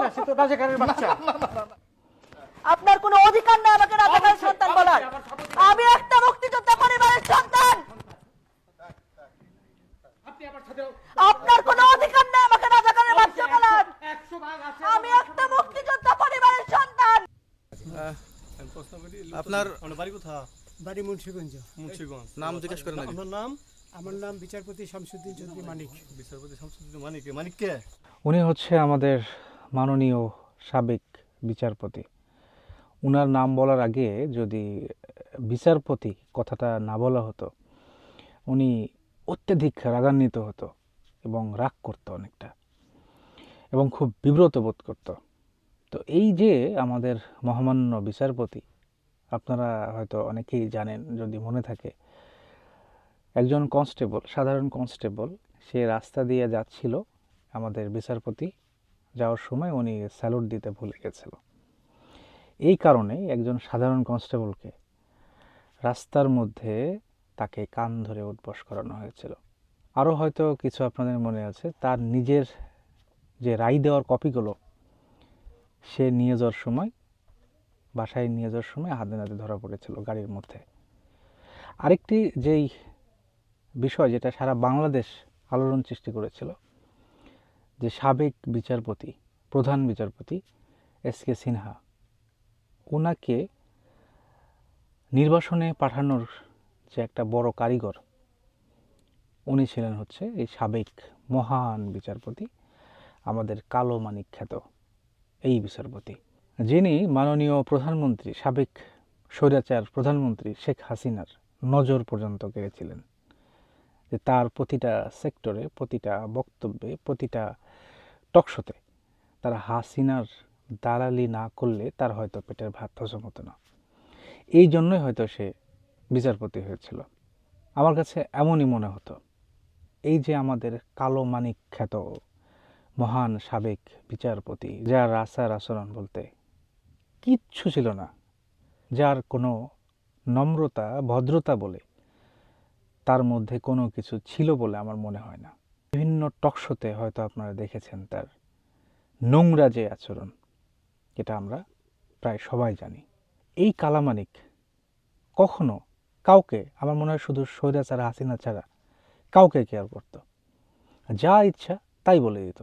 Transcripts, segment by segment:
না সে তো রাজাকারের বাচ্চা। আপনার কোনো অধিকার নেই আমাকে রাজাকারের সন্তান বলার। আমি একটা মুক্তিযোদ্ধা পরিবারের সন্তান। আপনার কোনো অধিকার নেই আমাকে রাজাকারের বাচ্চা বলার। একশো ভাগ আছে। আমি একটা মুক্তিযোদ্ধা পরিবারের সন্তান। আপনার বাড়ি কোথা বাড়ি মুন্সিগঞ্জ। মুন্সিগঞ্জ। নাম জিজ্ঞেস করেন। আপনার নাম আমার নাম বিচারপতি শামসুদ্দিন চৌধুরী মানিক। বিচারপতি শামসুদ্দিন মানিক। মানিক কে? উনি হচ্ছে আমাদের মাননীয় সাবেক বিচারপতি। উনার নাম বলার আগে যদি বিচারপতি কথাটা না বলা হতো, উনি অত্যাধিক রাগান্বিত হতো এবং রাগ করতো অনেকটা এবং খুব বিব্রত বোধ করত। তো এই যে আমাদের মহামান্য বিচারপতি, আপনারা হয়তো অনেকেই জানেন যদি মনে থাকে, একজন কনস্টেবল, সাধারণ কনস্টেবল, সে রাস্তা দিয়ে যাচ্ছিল আমাদের বিচারপতি যাওয়ার সময় উনি স্যালুট দিতে ভুলে গেছিল। এই কারণে একজন সাধারণ কনস্টেবলকে রাস্তার মধ্যে তাকে কান ধরে উঠবস করানো হয়েছিল। আরও হয়তো কিছু আপনাদের মনে আছে, তার নিজের যে রায় দেওয়ার কপিগুলো, সে নিয়ে যাওয়ার সময়, বাসায় নিয়ে যাওয়ার সময় হাতে নাতে ধরা পড়েছিল গাড়ির মধ্যে। আরেকটি যেই বিষয় যেটা সারা বাংলাদেশ আলোড়ন সৃষ্টি করেছিল যে সাবেক বিচারপতি, প্রধান বিচারপতি এস কে সিনহা ওনাকে নির্বাসনে পাঠানোর যে একটা বড় কারিগর, উনি ছিলেন হচ্ছে এই সাবেক মহান বিচারপতি, আমাদের কালো মানিক খ্যাত এই বিচারপতি, যিনি মাননীয় প্রধানমন্ত্রী, সাবেক স্বৈরাচার প্রধানমন্ত্রী শেখ হাসিনার নজর পর্যন্ত কেড়েছিলেন। যে তার প্রতিটা সেক্টরে, প্রতিটা বক্তব্যে, প্রতিটা টকশোতে। তার হাসিনার দালালি না করলে তার হয়তো পেটের ভাত হজম হতো না। এই জন্যই হয়তো সে বিচারপতি হয়েছিল। আমার কাছে এমনই মনে হতো, এই যে আমাদের কালো মানিক খ্যাত মহান সাবেক বিচারপতি, যার আচার আচরণ বলতে কিচ্ছু ছিল না, যার কোনো নম্রতা, ভদ্রতা বলে তার মধ্যে কোনো কিছু ছিল বলে আমার মনে হয় না। বিভিন্ন টকশোতে হয়তো আপনারা দেখেছেন তার নোংরা যে আচরণ, এটা আমরা প্রায় সবাই জানি। এই কালামানিক কখনো কাউকে, আমার মনে হয় শুধু সৈরা ছাড়া, হাসিনা ছাড়া কাউকে কেয়ার করতো। যা ইচ্ছা তাই বলে দিত,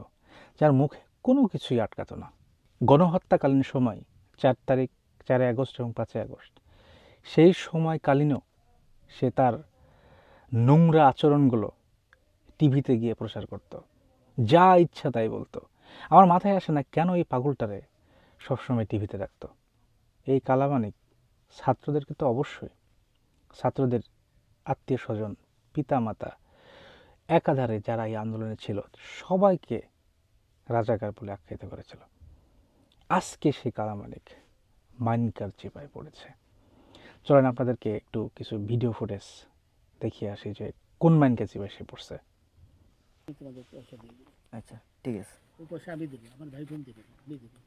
যার মুখে কোনো কিছুই আটকাতো না। গণহত্যাকালীন সময়, চার তারিখ, চারই আগস্ট এবং পাঁচই আগস্ট, সেই সময়কালীনও সে তার নোংরা আচরণগুলো টিভিতে গিয়ে প্রচার করত। যা ইচ্ছা তাই বলতো। আমার মাথায় আসে না কেন এই পাগলটারে সবসময় টিভিতে রাখতো। এই কালামানিক ছাত্রদেরকে তো অবশ্যই। ছাত্রদের আত্মীয় স্বজন পিতা মাতা একাধারে যারা এই আন্দোলনে ছিল, সবাইকে রাজাকার বলে আখ্যায়িত করেছিল। আজকে সেই কালামানিক মাইনকার চিপায় পড়েছে। চলেন আপনাদেরকে একটু কিছু ভিডিও ফুটেজ দেখিয়ে আসি যে কোন মাইনকে চিপায় সে পড়ছে। তোমাদের পয়সা দিয়ে দেবো। আচ্ছা ঠিক আছে। ওই পয়সা আমি দেবো আমার ভাই বোন দেবে আমি দেবো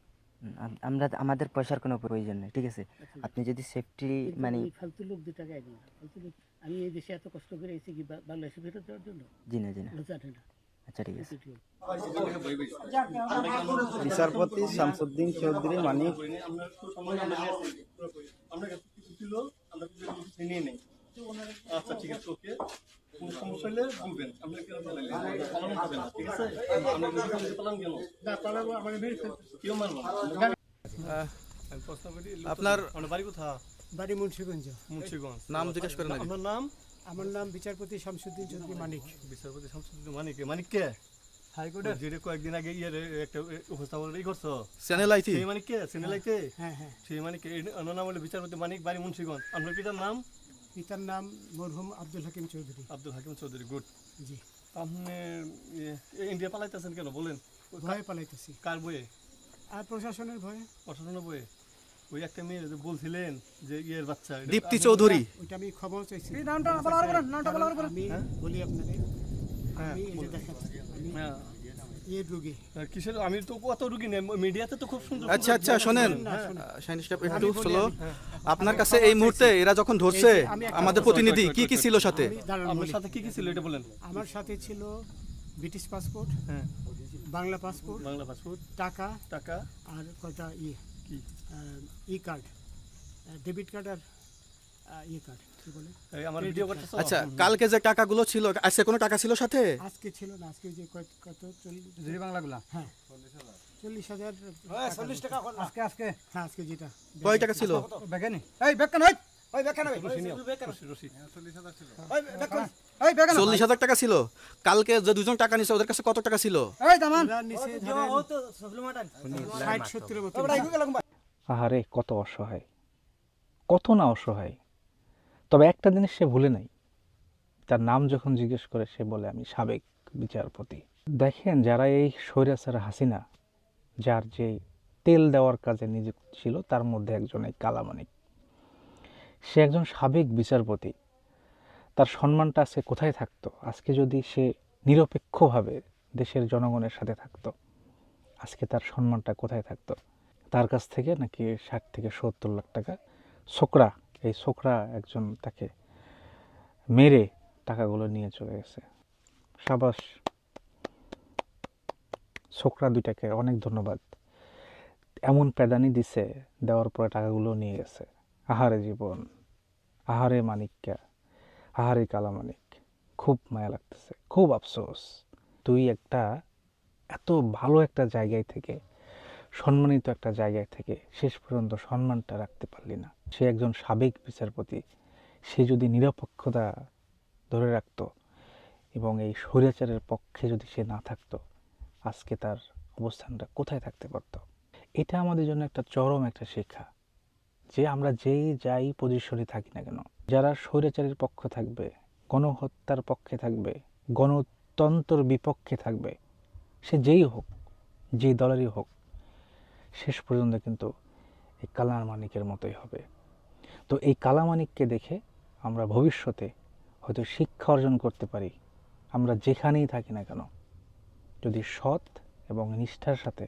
আমরা আমাদের পয়সার কোনো প্রয়োজন নেই ঠিক আছে? আপনি যদি সেফটি মানে এই ফালতু লোক দু টাকা একদম ফালতু লোক আমি এই দেশে এত কষ্ট করে এসেছি কি বাংলাদেশে ফেরত দেওয়ার জন্য? জি না জি না। জানে না। আচ্ছা ঠিক আছে। বিচারপতি শামসুদ্দিন চৌধুরী মানিক। আমরা কিছু ছিল আমরা কিছু নিয়ে নেই। আচ্ছা ঠিক আছে ওকে। কোনো সমস্যা হলে বলবেন। আপনি কেন পালালেন পালানো যাবে না ঠিক আছে? আপনি পালান কেন? না পালাবো আমার মেরে কেউ মারবো না। আমি প্রশ্ন করি আপনার- আপনার বাড়ি কোথা বাড়ি মুন্সিগঞ্জ। মুন্সিগঞ্জ। নাম জিজ্ঞেস করেন আগে। নাম আমার নাম বিচারপতি শামসুদ্দিন চৌধুরী মানিক। বিচারপতি শামসুদ্দিন মানিক? মানিক কে? হাইকোর্টের? যেটা কয়েকদিন আগে ইয়ে একটা উপস্থাপন ই করছ। চ্যানেল আইতি সেই মানিক কে? হ্যাঁ হ্যাঁ। সেই মানিক নাম হলো বিচারপতি মানিক বাড়ি মুন্সিগঞ্জ। আপনার পিতার নাম? পিতার নাম মরহুম আব্দুল হাকিম চৌধুরী। আব্দুল হাকিম চৌধুরী গুড জি। আপনি ইন্ডিয়া পালাইতেছেন কেন? বলেন। ভয়ে পালাইতেছি। কার বইয়ে আর প্রশাসনের ভয়ে। প্রশাসনের বইয়ে ওই একটা মেয়ে যে বলছিলেন যে ইয়ের বাচ্চা দীপ্তি চৌধুরী। ওইটা আমি খবর চাইছি। নামটা বলার নামটা বলার আমি বলি আপনাকে হ্যাঁ, আমি এই যে দেখেন হ্যাঁ, এর রুগী আর কিসের? আমি তো কত রুগী নেই মিডিয়াতে তো খুব সুন্দর আচ্ছা আচ্ছা শোনেন। হ্যাঁ। একটু স্লো আপনার কাছে এই মুহূর্তে এরা যখন ধরছে আমাদের প্রতিনিধি কি কি ছিল সাথে? আপনার সাথে কি কি ছিল এটা বলেন। আমার সাথে ছিল ব্রিটিশ পাসপোর্ট হ্যাঁ। Bangla passport Bangla passport. টাকা টাকা। আর কয়টা ইয়ে? কি? ই কার্ড ডেবিট কার্ড আর ই কার্ড কি বলে? এই আমার ভিডিও করতেছো? আচ্ছা কালকে যে টাকাগুলো ছিল আজকে কোনো টাকা ছিল সাথে? আজকে ছিল না আজকে যে কত- কত চল্লিশ জিরি বাংলাগুলা? হ্যাঁ। চল্লিশ হাজার চল্লিশ টাকা আজকে আজকে হ্যাঁ আজকে যেটা। কয় টাকা ছিল? বেগানি এই এই। বেকান চল্লিশ হাজার টাকা ছিল। কালকে যে দুজন টাকা নিছে ওদের কাছে কত টাকা ছিল? আহারে কত অসহায়। কত না অসহায়। তবে একটা জিনিস সে ভুলে নাই। তার নাম যখন জিজ্ঞেস করে, সে বলে, আমি সাবেক বিচারপতি। দেখেন, যারা এই স্বৈরাচার হাসিনা, যার যে তেল দেওয়ার কাজে নিযুক্ত ছিল, তার মধ্যে একজন এই কালামানিক। সে একজন সাবেক বিচারপতি। তার সম্মানটা আজকে কোথায় থাকতো? আজকে যদি সে নিরপেক্ষভাবে দেশের জনগণের সাথে থাকতো, আজকে তার সম্মানটা কোথায় থাকতো? তার কাছ থেকে নাকি ষাট থেকে সত্তর লাখ টাকা ছোকরা এই ছোকরা একজন তাকে মেরে টাকাগুলো নিয়ে চলে গেছে। সাবাস, ছোকরা দুইটাকে অনেক ধন্যবাদ। এমন প্যাদানি দিছে, দেওয়ার পরে টাকাগুলো নিয়ে গেছে। আহারে জীবন, আহারে মানিক্যা, আহারে কালামানিক। খুব মায়া লাগতেছে, খুব আফসোস। তুই একটা এত ভালো একটা জায়গায় থেকে, সম্মানিত একটা জায়গায় থেকে শেষ পর্যন্ত সম্মানটা রাখতে পারলি না। সে একজন সাবেক বিচারপতি, সে যদি নিরপেক্ষতা ধরে রাখতো এবং এই স্বৈরাচারের পক্ষে যদি সে না থাকতো, আজকে তার অবস্থানটা কোথায় থাকতে পারতো? এটা আমাদের জন্য একটা চরম একটা শিক্ষা যে আমরা যেই, যাই পজিশনে থাকি না কেন, যারা স্বৈরাচারের পক্ষ থাকবে, গণহত্যার পক্ষে থাকবে গণতন্ত্র বিপক্ষে থাকবে, সে যেই হোক যে দলেরই হোক, শেষ পর্যন্ত কিন্তু এই কালার মানিকের মতোই হবে। তো এই কালামানিককে দেখে আমরা ভবিষ্যতে হয়তো শিক্ষা অর্জন করতে পারি। আমরা যেখানেই থাকি না কেন, যদি সৎ এবং নিষ্ঠার সাথে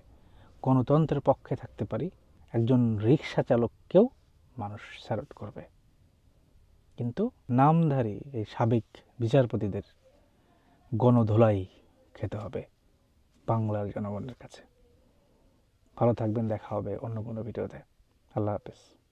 গণতন্ত্রের পক্ষে থাকতে পারি, একজন রিক্সা চালককেও মানুষ স্যালুট করবে। কিন্তু নামধারী এই সাবেক বিচারপতিদের গণধোলাই খেতে হবে বাংলার জনগণের কাছে। ভালো থাকবেন, দেখা হবে অন্য কোনো ভিডিওতে। আল্লাহ হাফেজ।